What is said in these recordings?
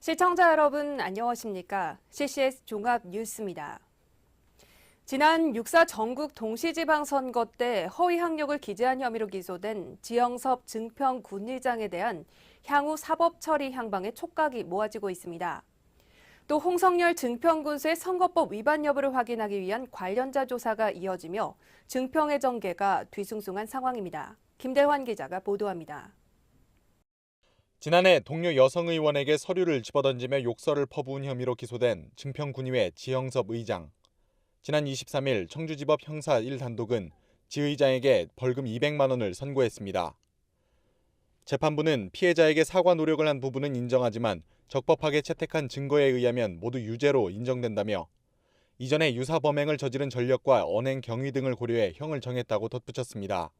시청자 여러분 안녕하십니까? CCS 종합 뉴스입니다. 지난 6.4 전국 동시지방선거 때 허위 학력을 기재한 혐의로 기소된 지영섭 증평 군의장에 대한 향후 사법 처리 향방에 촉각이 모아지고 있습니다. 또 홍성열 증평군수의 선거법 위반 여부를 확인하기 위한 관련자 조사가 이어지며 증평의 전개가 뒤숭숭한 상황입니다. 김대환 기자가 보도합니다. 지난해 동료 여성 의원에게 서류를 집어던지며 욕설을 퍼부은 혐의로 기소된 증평군의회 지영섭 의장. 지난 23일 청주지법 형사 1단독은 지 의장에게 벌금 200만 원을 선고했습니다. 재판부는 피해자에게 사과 노력을 한 부분은 인정하지만 적법하게 채택한 증거에 의하면 모두 유죄로 인정된다며 이전에 유사 범행을 저지른 전력과 언행 경위 등을 고려해 형을 정했다고 덧붙였습니다.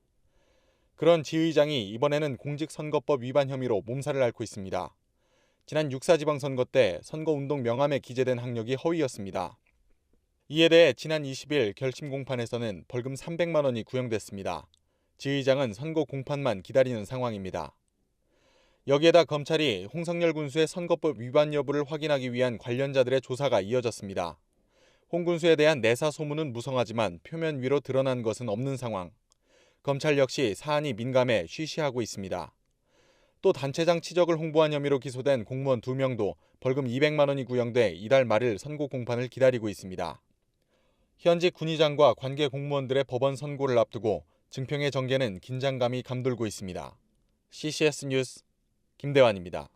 그런 지 의장이 이번에는 공직선거법 위반 혐의로 몸살을 앓고 있습니다. 지난 6.4 지방선거 때 선거운동 명함에 기재된 학력이 허위였습니다. 이에 대해 지난 20일 결심 공판에서는 벌금 300만 원이 구형됐습니다. 지 의장은 선거 공판만 기다리는 상황입니다. 여기에다 검찰이 홍성열 군수의 선거법 위반 여부를 확인하기 위한 관련자들의 조사가 이어졌습니다. 홍 군수에 대한 내사 소문은 무성하지만 표면 위로 드러난 것은 없는 상황. 검찰 역시 사안이 민감해 쉬쉬하고 있습니다. 또 단체장 치적을 홍보한 혐의로 기소된 공무원 2명도 벌금 200만 원이 구형돼 이달 말일 선고 공판을 기다리고 있습니다. 현직 군의장과 관계 공무원들의 법원 선고를 앞두고 증평의 전개는 긴장감이 감돌고 있습니다. CCS 뉴스 김대환입니다.